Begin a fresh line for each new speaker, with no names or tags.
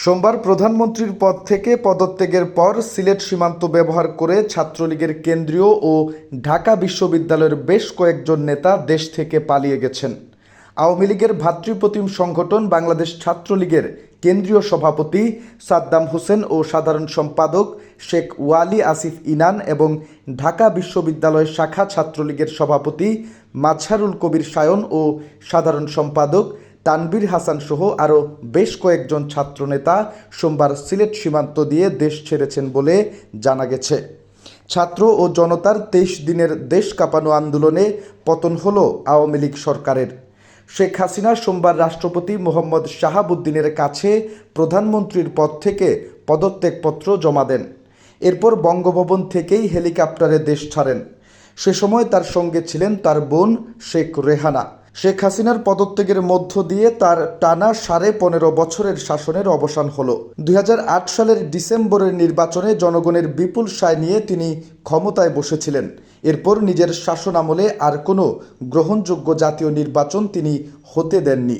সোমবার প্রধানমন্ত্রীর পদ থেকে পদত্যাগের পর সিলেট সীমান্ত ব্যবহার করে ছাত্রলীগের কেন্দ্রীয় ও ঢাকা বিশ্ববিদ্যালয়ের বেশ কয়েকজন নেতা দেশ থেকে পালিয়ে গেছেন। আওয়ামী লীগের ভাতৃপ্রতিম সংগঠন বাংলাদেশ ছাত্রলীগের কেন্দ্রীয় সভাপতি সাদ্দাম হোসেন ও সাধারণ সম্পাদক শেখ ওয়ালি আসিফ ইনান এবং ঢাকা বিশ্ববিদ্যালয় শাখা ছাত্রলীগের সভাপতি মাছারুল কবির সায়ন ও সাধারণ সম্পাদক তানবীর হাসান সহ আরও বেশ কয়েকজন ছাত্রনেতা সোমবার সিলেট সীমান্ত দিয়ে দেশ ছেড়েছেন বলে জানা গেছে। ছাত্র ও জনতার তেইশ দিনের দেশ কাঁপানো আন্দোলনে পতন হল আওয়ামী লীগ সরকারের। শেখ হাসিনা সোমবার রাষ্ট্রপতি মোহাম্মদ শাহাবুদ্দিনের কাছে প্রধানমন্ত্রীর পদ থেকে পদত্যাগপত্র জমা দেন। এরপর বঙ্গভবন থেকেই হেলিকপ্টারে দেশ ছাড়েন। সে সময় তার সঙ্গে ছিলেন তার বোন শেখ রেহানা। শেখ হাসিনার পদত্যাগের মধ্য দিয়ে তার টানা সাড়ে পনেরো বছরের শাসনের অবসান হল। দুই হাজার আট সালের ডিসেম্বরের নির্বাচনে জনগণের বিপুল সায় নিয়ে তিনি ক্ষমতায় বসেছিলেন। এরপর নিজের শাসন আমলে আর কোনো গ্রহণযোগ্য জাতীয় নির্বাচন তিনি হতে দেননি।